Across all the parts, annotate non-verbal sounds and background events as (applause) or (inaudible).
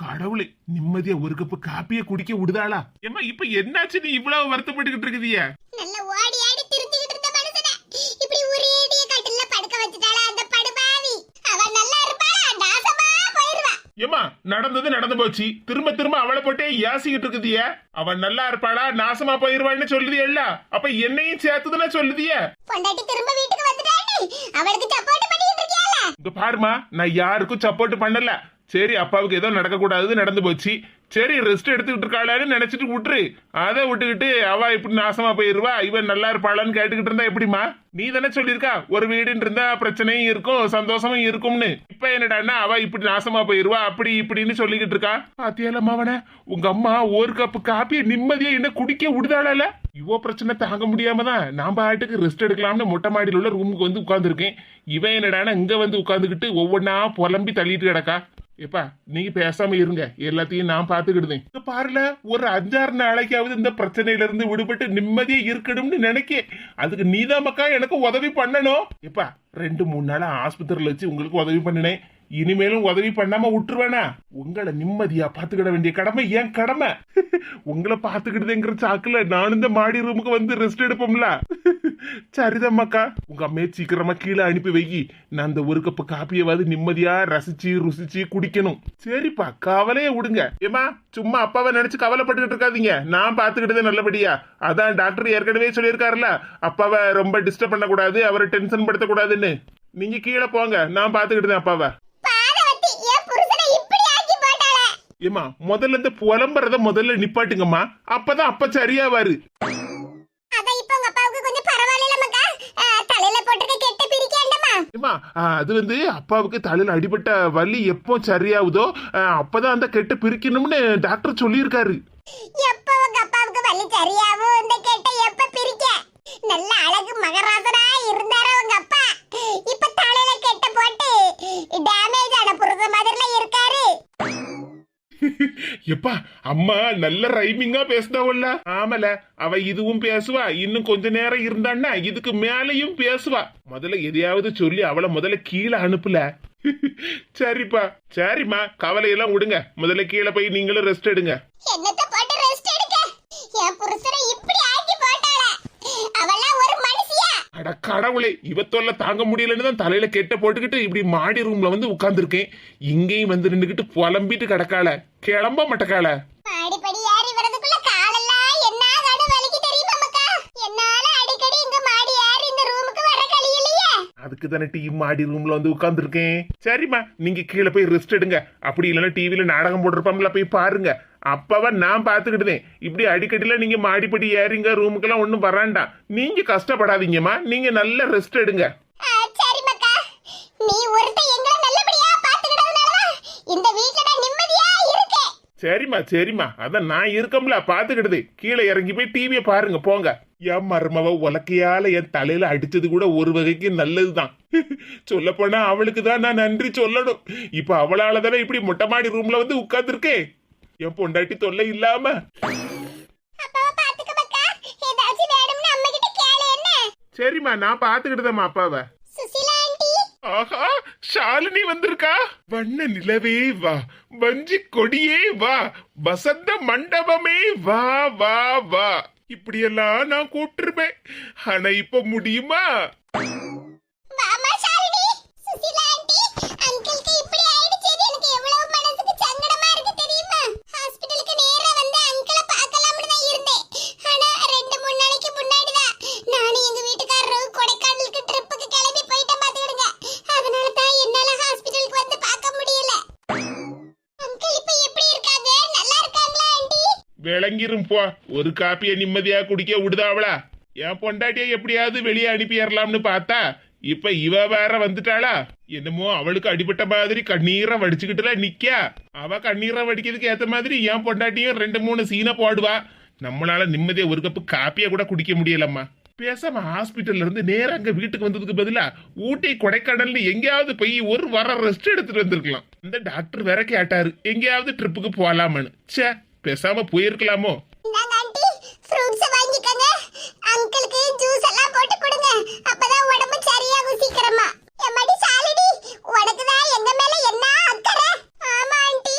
கடவுளே நிம்மதியா ஒரு கப்பு காப்பிய குடிக்க விடுதாளா? ஏமா இப்ப என்னாச்சு நீ இவ்வளவு வருத்தப்பட்டுக்கிட்டு இருக்குதிய நல்ல ஓடி ஆடி திரிஞ்சுக்கிட்டு இருந்த மனுஷனை. இப்படி ஒரேடிய கட்டில்ல படுக்க வச்சுட்டாளா அந்த படுபாவி. அவ நல்லா இருப்பாளா? நாசமா போயிருவா. ஏமா நடந்தது நடந்து போச்சு. திரும்ப திரும்ப அவளை போட்டே யாசிக்கிட்டு இருக்குதிய அவன் நல்லா இருப்பாளா? நாசமா போயிருவான்னு சொல்லுதியல்ல? அப்ப என்னையும் சேர்த்துதானே சொல்லுதிய? பொண்டாட்டி திரும்ப வீட்டுக்கு வந்துட்டானே அவளுக்கு சப்போர்ட் பண்ணிட்டு இருக்கியால இங்க பாருமா நான் யாருக்கும் சப்போர்ட் பண்ணல. சரி அப்பாவுக்கு ஏதோ நடக்கக்கூடாது நடந்து போச்சு. சரி ரெஸ்ட் எடுத்துக்கிட்டு இருக்காளான்னு நினைச்சிட்டு விட்டுரு. அதை விட்டுக்கிட்டு அவ இப்படி நாசமா போயிருவா? இவன் நல்லா இருப்பாளான்னு கேட்டுக்கிட்டு இருந்தா எப்படிமா நீ தானே சொல்லியிருக்கா ஒரு வீடுன்னு இருந்தா பிரச்சனையும் இருக்கும் சந்தோஷமும் இருக்கும்னு. இப்ப என்னடான்னா அவ இப்படி நாசமா போயிருவா அப்படி இப்படின்னு சொல்லிக்கிட்டு இருக்கா? பாத்தியால மாவன உங்க அம்மா ஒரு கப்பு காப்பியை நிம்மதியா என்ன குடிக்க விடுதாளால? இவ்வளோ பிரச்சனை தாங்க முடியாம தான் நான் பாட்டுக்கு ரெஸ்ட் எடுக்கலாம்னு மொட்டை மாடியில் உள்ள ரூமுக்கு வந்து உட்காந்துருக்கேன் இவன் என்னடானா இங்க வந்து உட்காந்துக்கிட்டு ஒவ்வொன்னா புலம்பி தள்ளிட்டு கிடக்கா. ஏப்பா நீங்க பேசாம இருங்க. எல்லாத்தையும் நான் பாத்துக்கிடுதேன் பாருல ஒரு அஞ்சாறு நாளைக்காவது இந்த பிரச்சனையில இருந்து விடுபட்டு நிம்மதியா இருக்கணும்னு நினைக்க. அதுக்கு நீதான் மக்கா எனக்கு உதவி பண்ணணும். ஏப்பா ரெண்டு மூணு நாள் ஆஸ்பத்திரியில வச்சு உங்களுக்கு உதவி பண்ணினேன். இனிமேலும் உதவி பண்ணாம விட்டுருவேனா? உங்களை நிம்மதியா பாத்துக்கிட வேண்டிய கடமை ஏன் கடமை. உங்களை பாத்துக்கிடுதேங்கிற சாக்குல நான் இந்த மாடி ரூமுக்கு வந்து ரெஸ்ட் எடுப்போம்ல. சரிதம்மாக்கா உங்க அம்மையை சீக்கிரமா கீழே அனுப்பி வைக்கி நான் அந்த ஒரு கப்பு காப்பியவாது நிம்மதியா ரசிச்சு ருசிச்சு குடிக்கணும். சரிப்பா கவலையே விடுங்க. ஏமா சும்மா அப்பாவை நினைச்சு கவலைப்பட்டுக்கிட்டு இருக்காதீங்க. நான் பாத்துக்கிட்டதே நல்லபடியா. அதான் டாக்டர் ஏற்கனவே சொல்லியிருக்காருல்ல அப்பாவை ரொம்ப டிஸ்டர்ப் பண்ணக்கூடாது அவரை டென்ஷன் படுத்தக்கூடாதுன்னு. நீங்க கீழே போங்க. நான் பாத்துக்கிட்டேன் அப்பாவை பாதவத்தி என் புருஷனை இப்படி ஆக்கி போட்டாளே ஏமா முதல்ல இந்த புலம்புறத முதல்ல நிப்பாட்டுங்கம்மா. அப்பதான் அப்ப சரியாவாரு. அது வந்து அப்பாவுக்கு தலையில அடிபட்ட வலி எப்போ சரியாகுதோ அப்பதான் அந்த கெட்ட பிரிக்கணும்னு டாக்டர் சொல்லியிருக்காரு. எப்ப அப்பாவுக்கு வலி சரியாவும் இந்த கெட்ட எப்ப பிரிக்க? நல்ல அழகு மகராசனா இருந்தாரா உங்க அப்பா? இப்ப தலையில கெட்ட போட்டு டேமேஜ் ஆன புருஷ மாதிரில இருக்காரு எப்பா அம்மா நல்ல ரைமிங்கா பேசுதாவல்ல ஆமல அவ இதுவும் பேசுவா இன்னும் கொஞ்ச நேரம் இருந்தான்னா இதுக்கு மேலையும் பேசுவா. முதல்ல எதையாவது சொல்லி அவளை முதல்ல கீழே அனுப்பல. சரிப்பா சரிம்மா கவலையெல்லாம் விடுங்க. முதல்ல கீழே போய் நீங்களும் ரெஸ்ட் எடுங்க. என்னத்த பாட்டு ரெஸ்ட் எடுக்க? என் புருஷனை இப்ப அட கடவுளே இவத்தொல்ல தாங்க முடியலன்னு தான் தலையில கெட்ட போட்டுக்கிட்டு இப்படி மாடி ரூம்ல வந்து உட்கார்ந்துருக்கேன். இங்கேயும் வந்து நின்றுக்கிட்டு புலம்பிட்டு கிடக்கால கிளம்ப மாட்டக்கால அதுக்கு தானே டீ மாடி ரூம்ல வந்து உட்கார்ந்துருக்கேன். சரிம்மா நீங்க கீழே போய் ரெஸ்ட் எடுங்க. அப்படி இல்லைன்னா டிவில நாடகம் போட்டிருப்பாம்ல போய் பாருங்க. அப்பவ நான் பாத்துக்கிட்டுதேன் இப்படி அடிக்கடில நீங்க மாடிப்படி ஏறிங்க ரூமுக்கெல்லாம் ஒண்ணும் வராண்டாம் நீங்க கஷ்டப்படாதீங்கம்மா. நீங்க நல்ல ரெஸ்ட் எடுங்க. சரிம்மா சரிம்மா. அதான் நான் இருக்கம்ல பாத்துக்கிடுது கீழே இறங்கி போய் டிவியை பாருங்க போங்க. என் மருமவ உலக்கையால என் தலையில அடிச்சது கூட ஒரு வகைக்கு நல்லதுதான். சொல்ல போனா அவளுக்கு தான் நான் நன்றி சொல்லணும். இப்ப அவளால தானே இப்படி மொட்டை மாடி ரூம்ல வந்து உட்கார்ந்துருக்கேன் என் பொண்டாட்டி தொல்லை இல்லாம. சரிம்மா நான் பாத்துக்கிட்டுதம்மா அப்பாவை. ஆஹா ஷாலினி வந்திருக்கா? வண்ண நிலவே வா வஞ்சி கொடியே வா வசந்த மண்டபமே வா வா வா. இப்படியெல்லாம் நான் கூப்பிட்டுருப்பேன் ஆனா இப்ப முடியுமா வாமா ஷாலினி சுசிலா ஆண்டி அங்கிளுக்கு இப்படி ஆயிடுச்சு எனக்கு எவ்வளவு மனசுக்கு சங்கடமா இருக்கு தெரியுமா ஹாஸ்பிடலுக்கு நேரா வந்து அங்கிளை பார்க்கலாம்னு தான் இருந்தேன் ஆனா ரெண்டு மூணு நாளைக்கு முன்னாடி தான் நானும் எங்க வீட்டுக்காரரும் கொடைக்கானலுக்கு ட்ரிப்புக்கு கிளம்பி போயிட்டேன் பாத்துக்கிடுங்க அதனால தான் என்னால ஹாஸ்பிடலுக்கு வந்து பார்க்க முடியல அங்கிள் இப்ப எப்படி இருக்காங்க நல்லா இருக்காங்களா ஆண்டி விளங்கிரும் போ. ஒரு காப்பியை நிம்மதியா குடிக்க விடுதாவளா? என் பொண்டாட்டியை எப்படியாவது வெளியே அனுப்பிடலாம்னு பார்த்தா இப்ப இவ வேற வந்துட்டாளா? என்னமோ அவளுக்கு அடிபட்ட மாதிரி கண்ணீரை வடிச்சுக்கிட்டுல நிக்கா அவ கண்ணீரை வடிக்கிறதுக்கு ஏத்த மாதிரி என் பொண்டாட்டியும் ரெண்டு மூணு சீனை போடுவா. நம்மளால நிம்மதியா ஒரு கப்பு காப்பியா கூட குடிக்க முடியலம்மா. பேசாம ஹாஸ்பிட்டல்ல இருந்து நேரம் அங்க வீட்டுக்கு வந்ததுக்கு பதிலா ஊட்டி கொடைக்கானல்னு எங்கேயாவது போய் ஒரு வாரம் ரெஸ்ட் எடுத்துட்டு வந்திருக்கலாம். இந்த டாக்டர் வேற கேட்டாரு எங்கேயாவது ட்ரிப்புக்கு போலாமான்னு? ச்சே பேசாம போயிருக்கலாமோ இந்தாங்க ஆண்டி ஃப்ரூட்ஸ் வாங்கிக்கங்க அங்கிளுக்கு ஜூஸ் எல்லாம் போட்டு கொடுங்க அப்பதான் உடம்பு சரியாகும் சீக்கிரமா எம்மாடி சாலிடி உனக்கு தான் எங்க மேல என்ன அக்கறை ஆமா ஆண்டி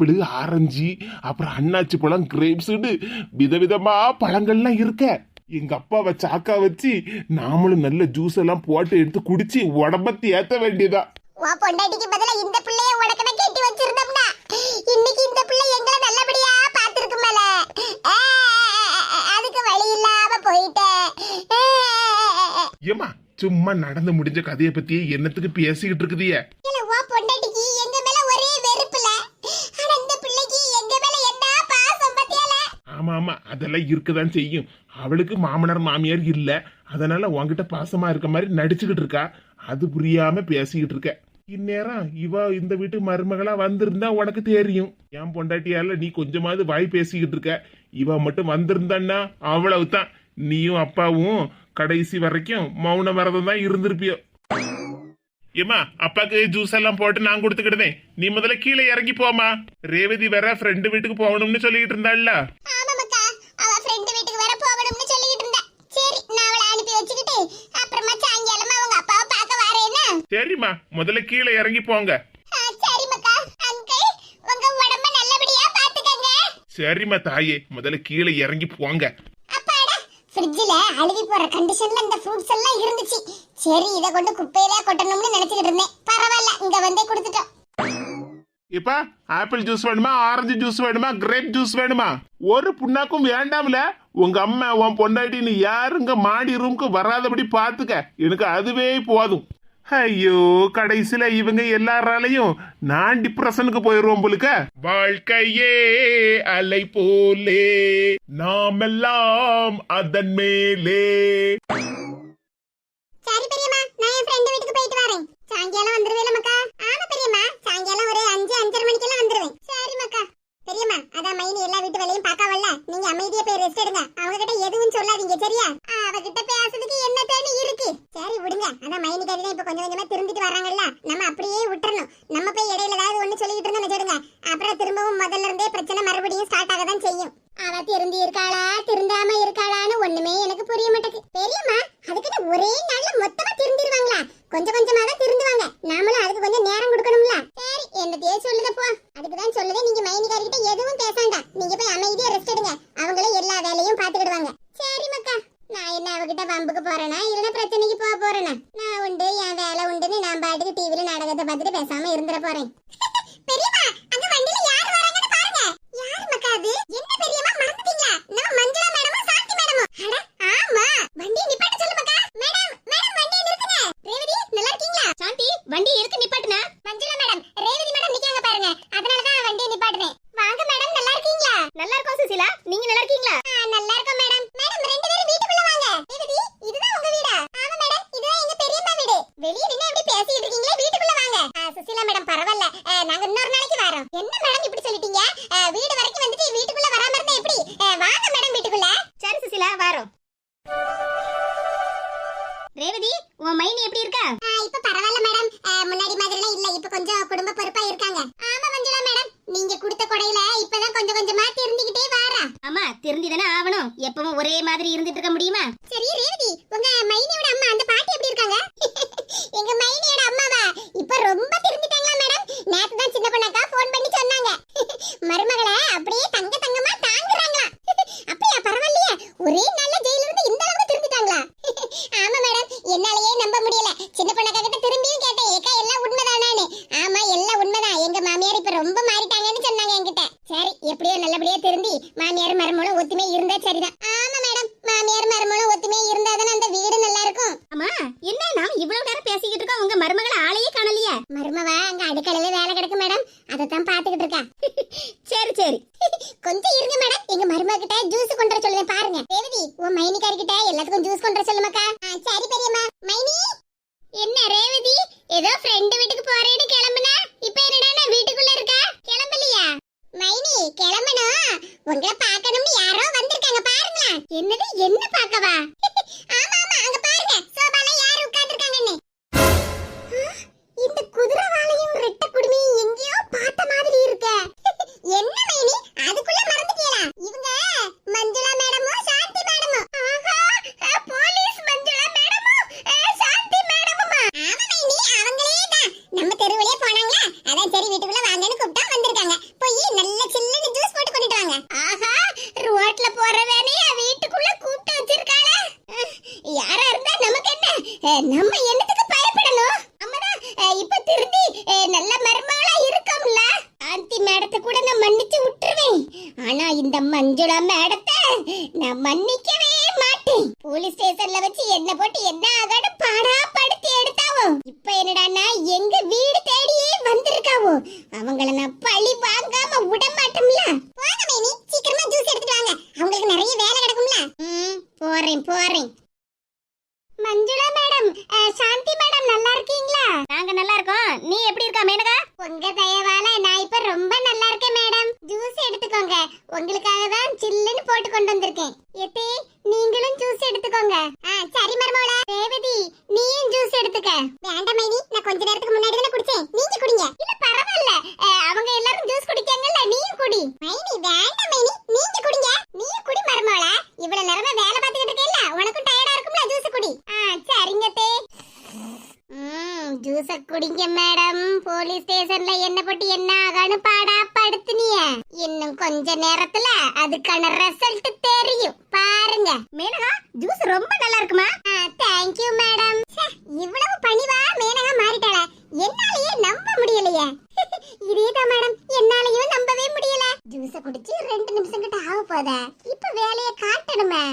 ஆப்பிள் ஆரஞ்சு அப்புறம் அன்னாச்சி பழம் கிரேப்ஸ்னு விதவிதமா பழங்கள்லாம் இருக்க. எங்க அப்பாவை சாக்கா வச்சு நாமளும் நல்ல ஜூஸ் எல்லாம் போட்டு எடுத்து குடிச்சு உடம்ப ஏத்த வேண்டியதா. உன் பொண்டாட்டிக்கு பதிலா இந்த பிள்ளைய உனக்கு கட்டி வச்சிருந்தோம்னா இன்னைக்கு இந்த பிள்ளை எங்களை நல்லபடியா பாத்துருக்கு மேல. அதுக்கு வழி இல்லாம போயிட்டேன் ஏமா சும்மா நடந்து முடிஞ்ச கதையை பத்தி என்னத்துக்கு பேசிக்கிட்டு இருக்குதியே இல்ல உன் பொண்டாட்டிக்கு எங்க மேல ஒரே வெறுப்புல ஆனா இந்த பிள்ளைக்கு எங்க மேல என்ன பாசம் பத்தியால ஆமாம் ஆமாம் அதெல்லாம் இருக்கதான் செய்யும். அவளுக்கு மாமனார் மாமியார் இல்லை. அதனால உன்கிட்ட பாசமா இருக்க மாதிரி நடிச்சுக்கிட்டு இருக்கா? அது புரியாம பேசிக்கிட்டு இருக்க. இந்நேரம் இவ இந்த வீட்டு மருமகளா வந்திருந்தா உனக்கு தெரியும். என் பொண்டாட்டியால நீ கொஞ்சமாவது வாய் பேசிக்கிட்டு இருக்க. இவ மட்டும் வந்திருந்தான்னா அவ்வளவுதான். நீயும் அப்பாவும் கடைசி வரைக்கும் மௌன விரதம் தான் இருந்திருப்பியோ. ஏமா அப்பாக்கு ஜூஸ் எல்லாம் போட்டு நான் கொடுத்துக்கிடுதேன் நீ முதல்ல கீழே இறங்கி போமா ரேவதி வேற ஃப்ரெண்டு வீட்டுக்கு போகணும்னு சொல்லிட்டு இருந்தாள்ல. ஃப்ரெண்ட் வீட்டுக்கு வர போகணும்னு சொல்லிட்டு இருந்தா சரி நான் அவளை அனுப்பி வச்சுக்கிட்டு அப்புறமா சாயங்காலமா அவங்க அப்பாவை பார்க்க வரேன்னா சரிம்மா முதல்ல கீழே இறங்கி போங்க. சரிம்மா தாயே முதல்ல கீழே இறங்கி போங்க. அப்பாடா ஃப்ரிட்ஜ்ல அழுகி போற கண்டிஷன்ல இந்த ஃப்ரூட்ஸ் எல்லாம் இருந்துச்சு. சரி இத கொண்டு குப்பையில கொட்டணும்னு நினைச்சிட்டு இருந்தேன். பரவாயில்ல இங்க வந்தே கொடுத்துட்டோம். இப்ப ஆப்பிள் ஜூஸ் வேணுமா ஆரஞ்சு ஜூஸ் வேணுமா கிரேப் ஜூஸ் வேணுமா? ஒரு புண்ணாக்கும் வேண்டாம்ல. உங்க அம்மா உன் பொண்டாட்டின்னு யாருங்க மாடி ரூமுக்கு வராதபடி பாத்துக்க எனக்கு அதுவே போதும். ஐயோ கடைசியில இவங்க எல்லாராலையும் நான் டிப்ரெஷனுக்கு போயிருவோம் போலுக்க. வாழ்க்கையே அலை போலே நாமெல்லாம் அதன் மேலே. சரி பெரியம்மா நான் என் ஃப்ரெண்ட் வீட்டுக்கு போயிட்டு வரேன். மாதிரி இருந்துட்டு இருக்க முடியுமா? சரி ரேவதி உங்க மைனியோட அம்மா அந்த பாட்டி எப்படி இருக்காங்க? (laughs) எங்க மைனியோட அம்மாவா? இப்ப ரொம்ப திருந்திட்டாங்களா மேடம்? நேத்து தான் சின்ன பொண்ணாக்கா ஃபோன் பண்ணி சொன்னாங்க. (laughs) மருமகளை அப்படியே தங்க தங்கமா தாங்குறாங்களா? (laughs) அப்படியா பரவாயில்லையே. ஒரே நாள்ல ஜெயில இருந்து இந்த அளவுக்கு திருந்திட்டாங்களா? ஆமா மேடம். என்னாலயே நம்ப முடியல. சின்ன பொண்ணாக்கா கிட்ட திரும்பியும் கேட்டேன். ஏக்கா எல்லாம் உண்மைதானான்னு. ஆமா எல்லாம் உண்மைதான். எங்க மாமியார் இப்ப ரொம்ப மாறிட்டாங்கன்னு சொன்னாங்க என்கிட்ட. சரி எப்படியோ நல்லபடியா திருந்தி மாமியார் மருமகளும் ஒத்துமே இருந்தா சரிதான். ஆமா மேடம் மாமியார் மருமகளும் ஒத்துமே இருந்தாதானே அந்த வீடு நல்லா இருக்கும் அம்மா என்ன நாம் இவ்வளவு நேரம் பேசிக்கிட்டு இருக்கோம் உங்க மருமகளை ஆளையே காணலையே மருமவா அங்க அடுக்கலையில வேலை கிடக்கு மேடம் அதைத்தான் பாத்துக்கிட்டு இருக்கா சரி சரி கொஞ்சம் இருங்க மேடம் எங்க மருமக கிட்ட ஜூஸ் கொண்டு வர சொல்லுங்க பாருங்க ரேவதி உன் மைனிக்காரி கிட்ட எல்லாத்துக்கும் ஜூஸ் கொண்டு வர சொல்லுமாக்கா ஆ, சரி பெரியம்மா மைனி என்ன ரேவதி ஏதோ ஃப்ரெண்டு நேரத்தை கூட நான் மன்னிச்சு விட்டுருவேன். ஆனா இந்த மஞ்சளா உங்களுக்காக தான் சில்லுன்னு போட்டு கொண்டு வந்திருக்கேன். எத்தி நீங்களும் ஜூஸ் எடுத்துக்கோங்க. ஆ சரி மருமவள ரேவதி நீயும் ஜூஸ் எடுத்துக்க. வேண்டாம் மைனி நான் கொஞ்ச நேரத்துக்கு முன்னாடி தானே குடிச்சேன். நீங்க குடிங்க. இல்ல பரவாயில்ல. அவங்க எல்லாரும் ஜூஸ் குடிக்காங்கல்ல நீயும் குடி. மைனி வேண்டாம் மைனி நீங்க குடிங்க. நீயும் குடி மருமவள இவ்வளவு நேரம் வேலை பார்த்துக்கிட்டு இருக்கேல்ல உனக்கும் டயர்டா இருக்கும்ல ஜூஸ் குடி ஆ சரிங்க தே ம் ஜூஸ குடிங்க மேடம். போலீஸ் ஸ்டேஷன்ல என்ன போட்டு என்ன ஆகான்னு பாடா படுத்துனிய. இன்னும் கொஞ்ச நேரத்துல அதுக்கான ரிசல்ட் தெரியும். பாருங்க. மேனகா ஜூஸ் ரொம்ப நல்லா இருக்குமா? Thank you madam. இவ்வளவு பணிவா மேனகா மாறிட்டாள. என்னாலயே நம்ப முடியலையே. (laughs) இதேதான் மேடம். என்னாலயும் நம்பவே முடியல. ஜூஸ குடிச்சு ரெண்டு நிமிஷம் கிட்ட ஆக போத. இப்ப வேலைய காட்டணுமே.